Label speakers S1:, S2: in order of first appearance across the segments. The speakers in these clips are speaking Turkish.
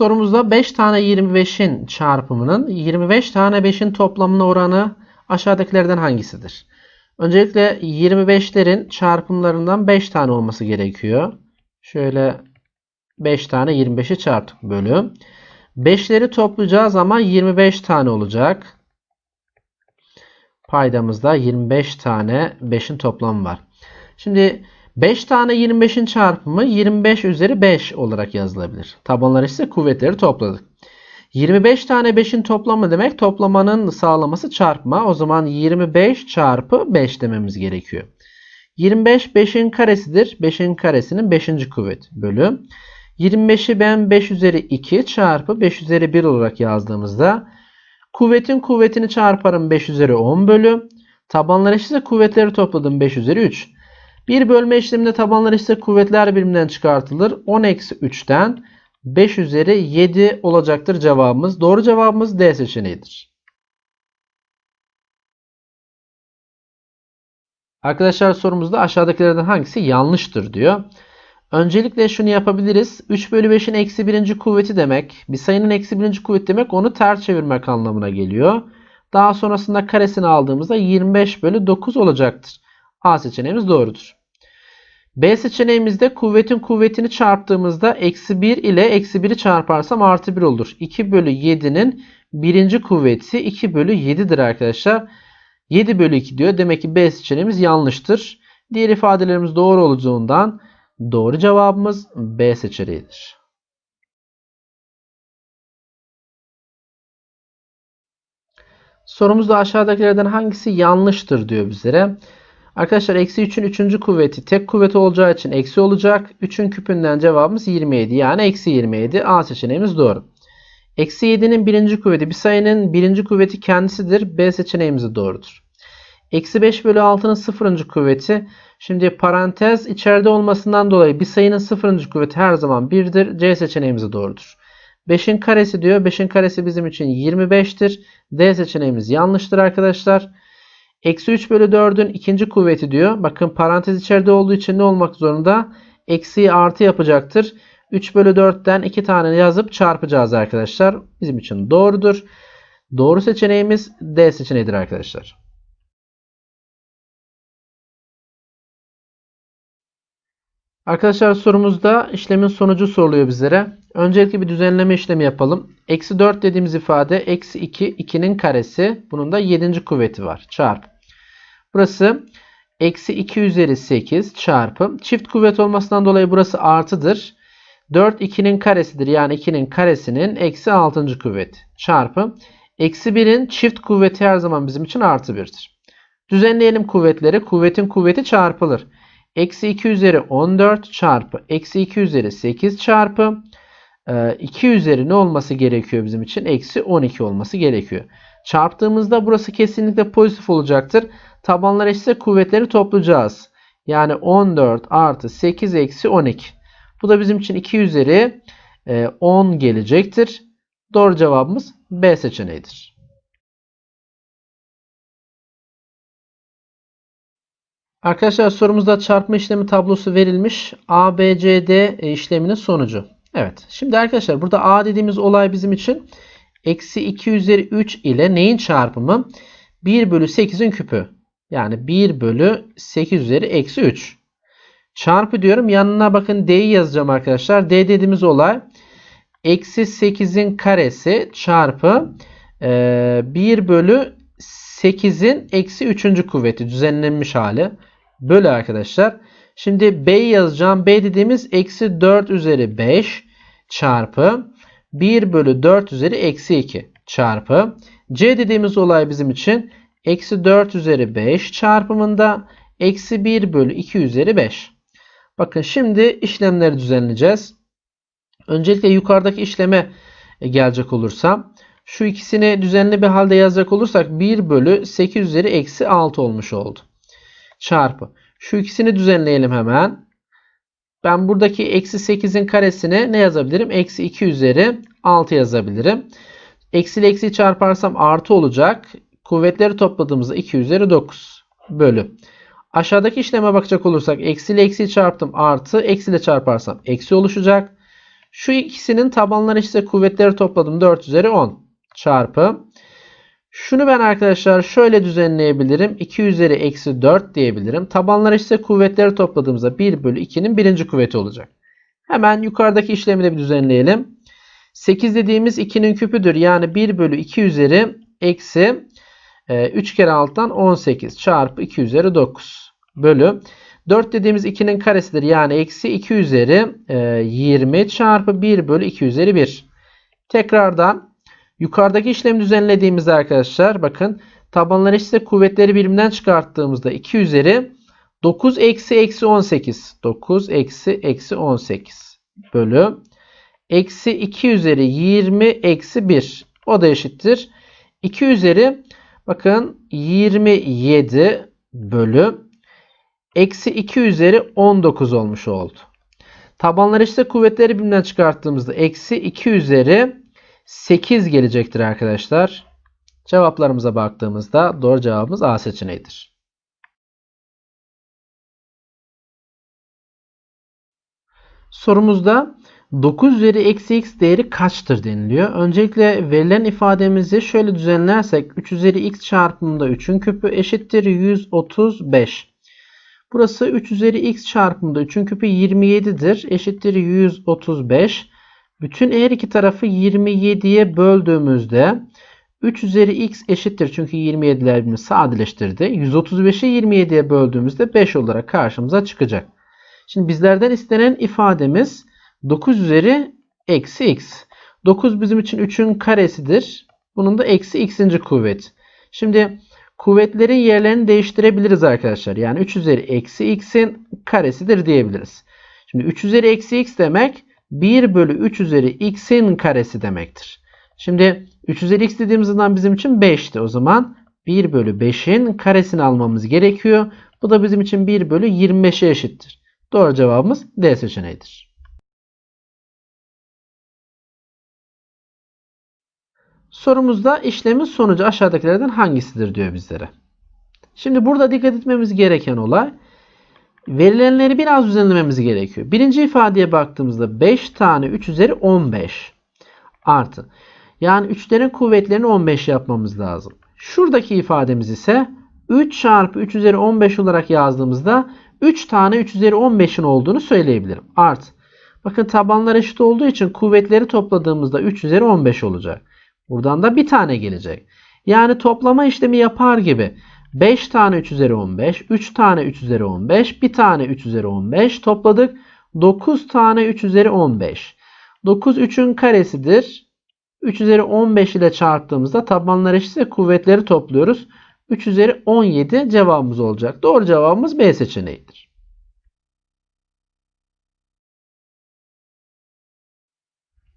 S1: Sorumuzda 5 tane 25'in çarpımının 25 tane 5'in toplamına oranı aşağıdakilerden hangisidir? Öncelikle 25'lerin çarpımlarından 5 tane olması gerekiyor. Şöyle 5 tane 25'i çarptık bölü. 5'leri toplayacağız ama 25 tane olacak. Paydamızda 25 tane 5'in toplamı var. Şimdi 5 tane 25'in çarpımı 25 üzeri 5 olarak yazılabilir. Tabanlar ise kuvvetleri topladık. 25 tane 5'in toplamı demek toplamanın sağlaması çarpma. O zaman 25 çarpı 5 dememiz gerekiyor. 25 5'in karesidir. 5'in karesinin 5. kuvvet bölü. 25'i ben 5 üzeri 2 çarpı 5 üzeri 1 olarak yazdığımızda kuvvetin kuvvetini çarparım 5 üzeri 10 bölü. Tabanlar eşitse kuvvetleri topladım 5 üzeri 3. Bir bölme işleminde tabanlar ise kuvvetler birbirinden çıkartılır. 10 eksi 3'ten 5 üzeri 7 olacaktır cevabımız. Doğru cevabımız D seçeneğidir. Arkadaşlar sorumuzda aşağıdakilerden hangisi yanlıştır diyor. Öncelikle şunu yapabiliriz. 3 bölü 5'in eksi birinci kuvveti demek. Bir sayının eksi birinci kuvveti demek onu ters çevirmek anlamına geliyor. Daha sonrasında karesini aldığımızda 25 bölü 9 olacaktır. A seçeneğimiz doğrudur. B seçeneğimizde kuvvetin kuvvetini çarptığımızda eksi 1 ile eksi 1'i çarparsam artı 1 olur. 2 bölü 7'nin birinci kuvveti 2 bölü 7'dir arkadaşlar. 7 bölü 2 diyor. Demek ki B seçeneğimiz yanlıştır. Diğer ifadelerimiz doğru olacağından doğru cevabımız B seçeneğidir. Sorumuzda aşağıdakilerden hangisi yanlıştır diyor bizlere. Arkadaşlar eksi 3'ün 3. kuvveti tek kuvveti olacağı için eksi olacak. 3'ün küpünden cevabımız 27 yani eksi 27. A seçeneğimiz doğru. Eksi 7'nin birinci kuvveti bir sayının birinci kuvveti kendisidir. B seçeneğimiz doğrudur. Eksi 5 bölü 6'nın sıfırıncı kuvveti. Şimdi parantez içeride olmasından dolayı bir sayının sıfırıncı kuvveti her zaman 1'dir. C seçeneğimiz doğrudur. 5'in karesi diyor. 5'in karesi bizim için 25'tir. D seçeneğimiz yanlıştır arkadaşlar. Eksi 3 bölü 4'ün ikinci kuvveti diyor. Bakın parantez içeride olduğu için ne olmak zorunda? Eksiyi artı yapacaktır. 3 bölü 4'ten 2 tane yazıp çarpacağız arkadaşlar. Bizim için doğrudur. Doğru seçeneğimiz D seçeneğidir arkadaşlar. Arkadaşlar sorumuzda işlemin sonucu soruluyor bizlere. Öncelikle bir düzenleme işlemi yapalım. Eksi 4 dediğimiz ifade eksi 2, 2'nin karesi. Bunun da 7. kuvveti var. Çarp. Burası eksi 2 üzeri 8 çarpı. Çift kuvvet olmasından dolayı burası artıdır. 4 2'nin karesidir. Yani 2'nin karesinin eksi 6. kuvveti. Çarpı. Eksi 1'in çift kuvveti her zaman bizim için artı 1'dir. Düzenleyelim kuvvetleri. Kuvvetin kuvveti çarpılır. Eksi 2 üzeri 14 çarpı. Eksi 2 üzeri 8 çarpı. 2 ee, üzeri ne olması gerekiyor bizim için? Eksi 12 olması gerekiyor. Çarptığımızda burası kesinlikle pozitif olacaktır. Tabanlar eşitse kuvvetleri toplayacağız. Yani 14 artı 8 eksi 12. Bu da bizim için 2 üzeri 10 e, gelecektir. Doğru cevabımız B seçeneğidir. Arkadaşlar sorumuzda çarpma işlemi tablosu verilmiş. ABCD işleminin sonucu. Evet. Şimdi arkadaşlar burada A dediğimiz olay bizim için eksi 2 üzeri 3 ile neyin çarpımı? 1 bölü 8'in küpü. Yani 1 bölü 8 üzeri eksi 3. Çarpı diyorum. Yanına bakın D'yi yazacağım arkadaşlar. D dediğimiz olay eksi 8'in karesi çarpı e, 1 bölü 8'in eksi 3. kuvveti düzenlenmiş hali. Bölü arkadaşlar. Şimdi B yazacağım. B dediğimiz eksi 4 üzeri 5 çarpı 1 bölü 4 üzeri eksi 2 çarpı C dediğimiz olay bizim için eksi 4 üzeri 5 çarpımında eksi 1 bölü 2 üzeri 5. Bakın şimdi işlemleri düzenleyeceğiz. Öncelikle yukarıdaki işleme gelecek olursam şu ikisini düzenli bir halde yazacak olursak 1 bölü 8 üzeri eksi 6 olmuş oldu. Çarpı. Şu ikisini düzenleyelim hemen. Ben buradaki eksi 8'in karesine ne yazabilirim? Eksi 2 üzeri 6 yazabilirim. Eksi ile eksi çarparsam artı olacak. Kuvvetleri topladığımızda 2 üzeri 9 bölü. Aşağıdaki işleme bakacak olursak eksi ile eksi çarptım artı. Eksi ile çarparsam eksi oluşacak. Şu ikisinin tabanları işte kuvvetleri topladım. 4 üzeri 10 çarpı. Şunu ben arkadaşlar şöyle düzenleyebilirim. 2 üzeri eksi 4 diyebilirim. Tabanları işte kuvvetleri topladığımızda 1 bölü 2'nin birinci kuvveti olacak. Hemen yukarıdaki işlemi de bir düzenleyelim. 8 dediğimiz 2'nin küpüdür. Yani 1 bölü 2 üzeri eksi 3 kere alttan 18 çarpı 2 üzeri 9 bölü 4 dediğimiz 2'nin karesidir. Yani eksi 2 üzeri 20 çarpı 1 bölü 2 üzeri 1. Tekrardan yukarıdaki işlemi düzenlediğimizde arkadaşlar bakın tabanları işte kuvvetleri birimden çıkarttığımızda 2 üzeri 9 eksi eksi 18. 9 eksi eksi 18 bölü eksi 2 üzeri 20 eksi 1. O da eşittir. 2 üzeri bakın 27 bölü eksi 2 üzeri 19 olmuş oldu. Tabanları işte kuvvetleri birbirinden çıkarttığımızda eksi 2 üzeri 8 gelecektir arkadaşlar. Cevaplarımıza baktığımızda doğru cevabımız A seçeneğidir. Sorumuzda 9 üzeri eksi x değeri kaçtır deniliyor. Öncelikle verilen ifademizi şöyle düzenlersek 3 üzeri x çarpımında 3'ün küpü eşittir 135. Burası 3 üzeri x çarpımında 3'ün küpü 27'dir. Eşittir 135. Bütün her iki tarafı 27'ye böldüğümüzde 3 üzeri x eşittir. Çünkü 27'ler birbirini sadeleştirdi. 135'i 27'ye böldüğümüzde 5 olarak karşımıza çıkacak. Şimdi bizlerden istenen ifademiz 9 üzeri eksi x. 9 bizim için 3'ün karesidir. Bunun da eksi x'inci kuvvet. Şimdi kuvvetlerin yerlerini değiştirebiliriz arkadaşlar. Yani 3 üzeri eksi x'in karesidir diyebiliriz. Şimdi 3 üzeri eksi x demek 1 bölü 3 üzeri x'in karesi demektir. Şimdi 3 üzeri x dediğimiz zaman bizim için 5'ti. O zaman 1 bölü 5'in karesini almamız gerekiyor. Bu da bizim için 1 bölü 25'e eşittir. Doğru cevabımız D seçeneğidir. Sorumuzda işlemin sonucu aşağıdakilerden hangisidir diyor bizlere. Şimdi burada dikkat etmemiz gereken olay verilenleri biraz düzenlememiz gerekiyor. Birinci ifadeye baktığımızda 5 tane 3 üzeri 15 artı. Yani 3'lerin kuvvetlerini 15 yapmamız lazım. Şuradaki ifademiz ise 3 çarpı 3 üzeri 15 olarak yazdığımızda 3 tane 3 üzeri 15'in olduğunu söyleyebilirim. Artı. Bakın tabanlar eşit olduğu için kuvvetleri topladığımızda 3 üzeri 15 olacak. Buradan da bir tane gelecek. Yani toplama işlemi yapar gibi 5 tane 3 üzeri 15, 3 tane 3 üzeri 15, 1 tane 3 üzeri 15 topladık. 9 tane 3 üzeri 15. 9 3'ün karesidir. 3 üzeri 15 ile çarptığımızda tabanlar eşitse kuvvetleri topluyoruz. 3 üzeri 17 cevabımız olacak. Doğru cevabımız B seçeneğidir.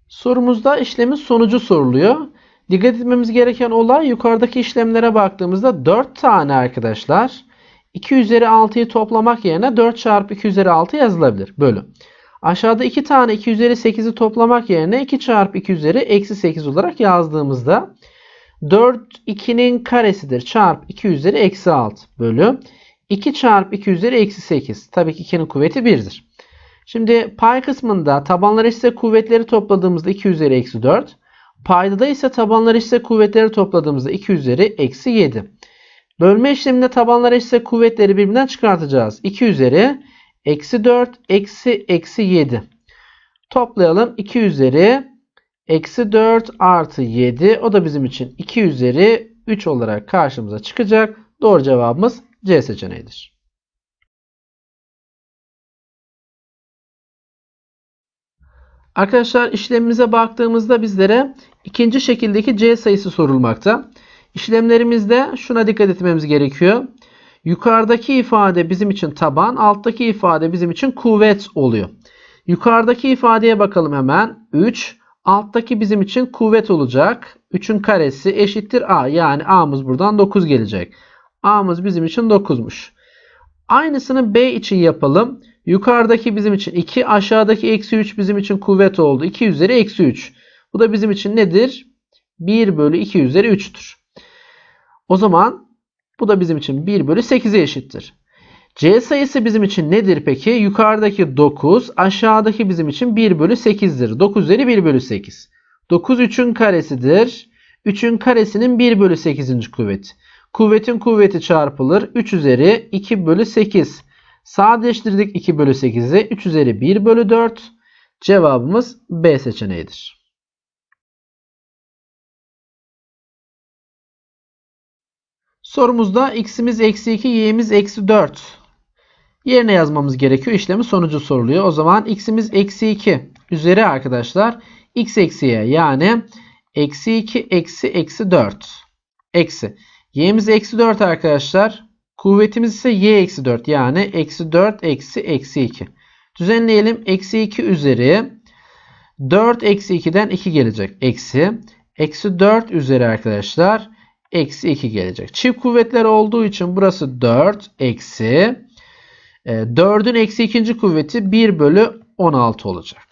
S1: Sorumuzda işlemin sonucu soruluyor. Dikkat etmemiz gereken olay yukarıdaki işlemlere baktığımızda 4 tane arkadaşlar 2 üzeri 6'yı toplamak yerine 4 çarpı 2 üzeri 6 yazılabilir. Bölü. Aşağıda 2 tane 2 üzeri 8'i toplamak yerine 2 çarpı 2 üzeri eksi 8 olarak yazdığımızda 4 2'nin karesidir. Çarpı 2 üzeri eksi 6 bölü 2 çarpı 2 üzeri eksi 8. Tabii ki 2'nin kuvveti 1'dir. Şimdi pay kısmında tabanlar ise kuvvetleri topladığımızda 2 üzeri eksi 4. Paydada ise tabanlar ise kuvvetleri topladığımızda 2 üzeri eksi 7. Bölme işleminde tabanlar ise kuvvetleri birbirinden çıkartacağız. 2 üzeri eksi 4 eksi eksi 7. Toplayalım. 2 üzeri eksi 4 artı 7. O da bizim için 2 üzeri 3 olarak karşımıza çıkacak. Doğru cevabımız C seçeneğidir. Arkadaşlar işlemimize baktığımızda bizlere ikinci şekildeki C sayısı sorulmakta. İşlemlerimizde şuna dikkat etmemiz gerekiyor. Yukarıdaki ifade bizim için taban, alttaki ifade bizim için kuvvet oluyor. Yukarıdaki ifadeye bakalım hemen. 3, alttaki bizim için kuvvet olacak. 3'ün karesi eşittir A. Yani A'mız buradan 9 gelecek. A'mız bizim için 9'muş. Aynısını B için yapalım. Yukarıdaki bizim için 2, aşağıdaki eksi 3 bizim için kuvvet oldu. 2 üzeri eksi 3. Bu da bizim için nedir? 1 bölü 2 üzeri 3'tür. O zaman bu da bizim için 1 bölü 8'e eşittir. C sayısı bizim için nedir peki? Yukarıdaki 9, aşağıdaki bizim için 1 bölü 8'dir. 9 üzeri 1 bölü 8. 9 3'ün karesidir. 3'ün karesinin 1 bölü 8. kuvveti. Kuvvetin kuvveti çarpılır. 3 üzeri 2 bölü 8. Sadeleştirdik 2 bölü 8'i. 3 üzeri 1 bölü 4. Cevabımız B seçeneğidir. Sorumuzda x'imiz eksi 2, y'imiz eksi 4. Yerine yazmamız gerekiyor. İşlemi sonucu soruluyor. O zaman x'imiz eksi 2 üzeri arkadaşlar x eksi y yani eksi 2 eksi eksi 4 eksi. Y'imiz eksi 4 arkadaşlar. Kuvvetimiz ise y eksi 4 yani eksi 4 eksi eksi 2. Düzenleyelim. Eksi 2 üzeri 4 eksi 2'den 2 gelecek. Eksi. Eksi 4 üzeri arkadaşlar. Eksi 2 gelecek. Çift kuvvetler olduğu için burası 4 eksi. 4'ün eksi ikinci kuvveti 1 bölü 16 olacak.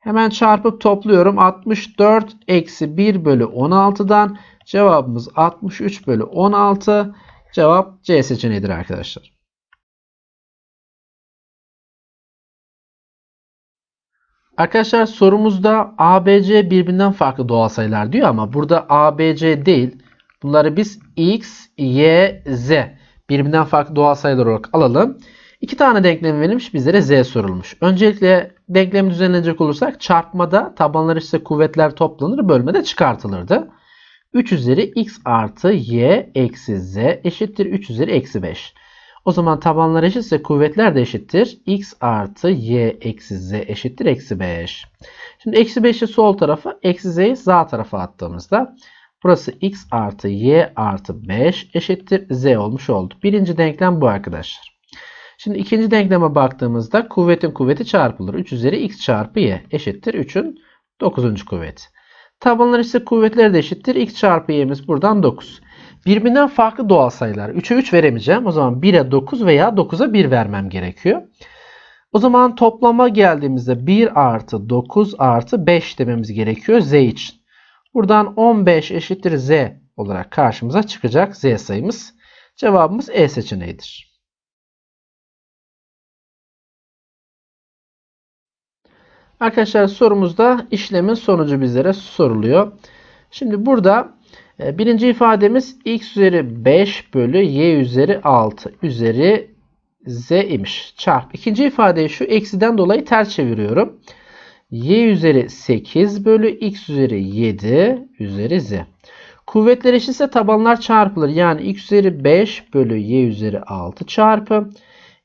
S1: Hemen çarpıp topluyorum. 64 eksi 1 bölü 16'dan cevabımız 63 bölü 16. Cevap C seçeneğidir arkadaşlar. Arkadaşlar sorumuzda ABC birbirinden farklı doğal sayılar diyor ama burada ABC değil. Bunları biz X, Y, Z birbirinden farklı doğal sayılar olarak alalım. İki tane denklem verilmiş bizlere Z sorulmuş. Öncelikle denklemi düzenlenecek olursak çarpmada tabanlar işte kuvvetler toplanır bölmede çıkartılırdı. 3 üzeri x artı y eksi z eşittir 3 üzeri eksi 5. O zaman tabanlar eşitse kuvvetler de eşittir. x artı y eksi z eşittir eksi 5. Şimdi eksi 5'i sol tarafa eksi z'yi sağ tarafa attığımızda burası x artı y artı 5 eşittir z olmuş oldu. Birinci denklem bu arkadaşlar. Şimdi ikinci denkleme baktığımızda kuvvetin kuvveti çarpılır. 3 üzeri x çarpı y eşittir 3'ün 9. kuvveti. Tabanlar ise kuvvetleri de eşittir. x çarpı y'miz buradan 9. Birbirinden farklı doğal sayılar. 3'e 3 veremeyeceğim. O zaman 1'e 9 veya 9'a 1 vermem gerekiyor. O zaman toplama geldiğimizde 1 artı 9 artı 5 dememiz gerekiyor z için. Buradan 15 eşittir z olarak karşımıza çıkacak z sayımız. Cevabımız E seçeneğidir. Arkadaşlar sorumuzda işlemin sonucu bizlere soruluyor. Şimdi burada e, birinci ifademiz x üzeri 5 bölü y üzeri 6 üzeri z imiş. Çarp. İkinci ifadeyi şu eksiden dolayı ters çeviriyorum. y üzeri 8 bölü x üzeri 7 üzeri z. Kuvvetler eşitse tabanlar çarpılır. Yani x üzeri 5 bölü y üzeri 6 çarpı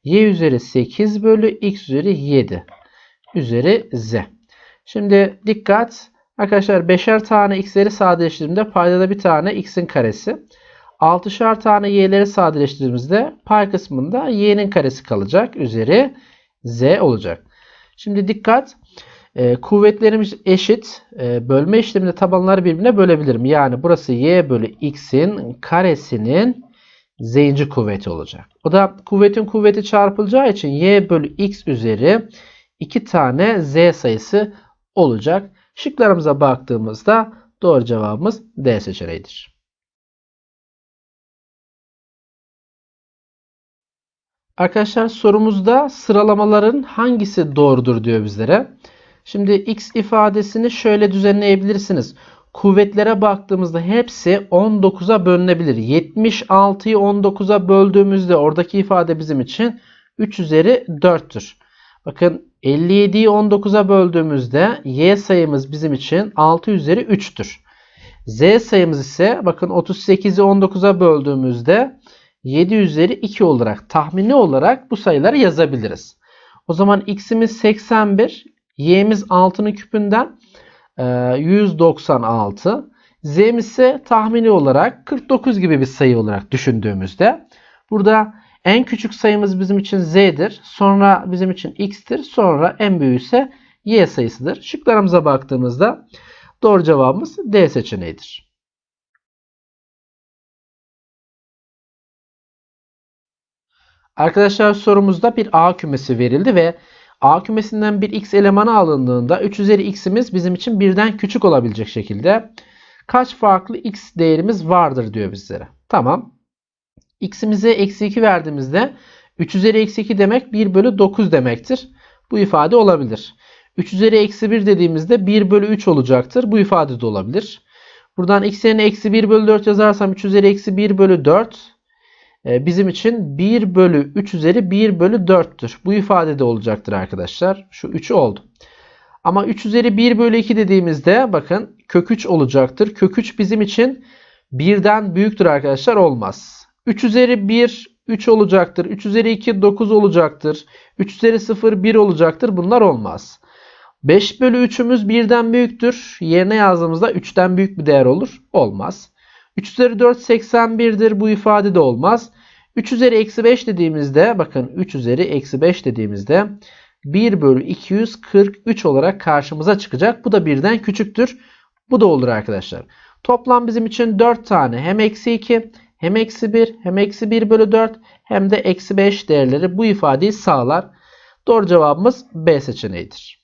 S1: y üzeri 8 bölü x üzeri 7 üzeri z. Şimdi dikkat. Arkadaşlar beşer tane x'leri sadeleştirdiğimde paydada bir tane x'in karesi. 6'şar tane y'leri sadeleştirdiğimizde pay kısmında y'nin karesi kalacak. Üzeri z olacak. Şimdi dikkat. E, kuvvetlerimiz eşit. E, bölme işleminde tabanları birbirine bölebilirim. Yani burası y bölü x'in karesinin z'inci kuvveti olacak. O da kuvvetin kuvveti çarpılacağı için y bölü x üzeri 2 tane z sayısı olacak. Şıklarımıza baktığımızda doğru cevabımız D seçeneğidir. Arkadaşlar sorumuzda sıralamaların hangisi doğrudur diyor bizlere. Şimdi x ifadesini şöyle düzenleyebilirsiniz. Kuvvetlere baktığımızda hepsi 19'a bölünebilir. 76'yı 19'a böldüğümüzde oradaki ifade bizim için 3 üzeri 4'tür. Bakın 57'yi 19'a böldüğümüzde y sayımız bizim için 6 üzeri 3'tür. Z sayımız ise bakın 38'i 19'a böldüğümüzde 7 üzeri 2 olarak tahmini olarak bu sayıları yazabiliriz. O zaman x'imiz 81, y'miz 6'nın küpünden 196, z'miz ise tahmini olarak 49 gibi bir sayı olarak düşündüğümüzde burada en küçük sayımız bizim için z'dir. Sonra bizim için x'tir. Sonra en büyüğü ise y sayısıdır. Şıklarımıza baktığımızda doğru cevabımız D seçeneğidir. Arkadaşlar sorumuzda bir A kümesi verildi ve A kümesinden bir x elemanı alındığında 3 üzeri x'imiz bizim için birden küçük olabilecek şekilde kaç farklı x değerimiz vardır diyor bizlere. Tamam x'imize eksi 2 verdiğimizde 3 üzeri eksi 2 demek 1 bölü 9 demektir. Bu ifade olabilir. 3 üzeri eksi 1 dediğimizde 1 bölü 3 olacaktır. Bu ifade de olabilir. Buradan x yerine eksi 1 bölü 4 yazarsam 3 üzeri eksi 1 bölü 4 e, bizim için 1 bölü 3 üzeri 1 bölü 4'tür. Bu ifade de olacaktır arkadaşlar. Şu 3 oldu. Ama 3 üzeri 1 bölü 2 dediğimizde bakın kök 3 olacaktır. Kök 3 bizim için 1'den büyüktür arkadaşlar olmaz. 3 üzeri 1 3 olacaktır. 3 üzeri 2 9 olacaktır. 3 üzeri 0 1 olacaktır. Bunlar olmaz. 5 bölü 3'ümüz 1'den büyüktür. Yerine yazdığımızda 3'ten büyük bir değer olur. Olmaz. 3 üzeri 4 81'dir. Bu ifade de olmaz. 3 üzeri eksi 5 dediğimizde bakın 3 üzeri eksi 5 dediğimizde 1 bölü 243 olarak karşımıza çıkacak. Bu da birden küçüktür. Bu da olur arkadaşlar. Toplam bizim için 4 tane hem eksi 2 hem eksi 1 hem eksi 1 bölü 4 hem de eksi 5 değerleri bu ifadeyi sağlar. Doğru cevabımız B seçeneğidir.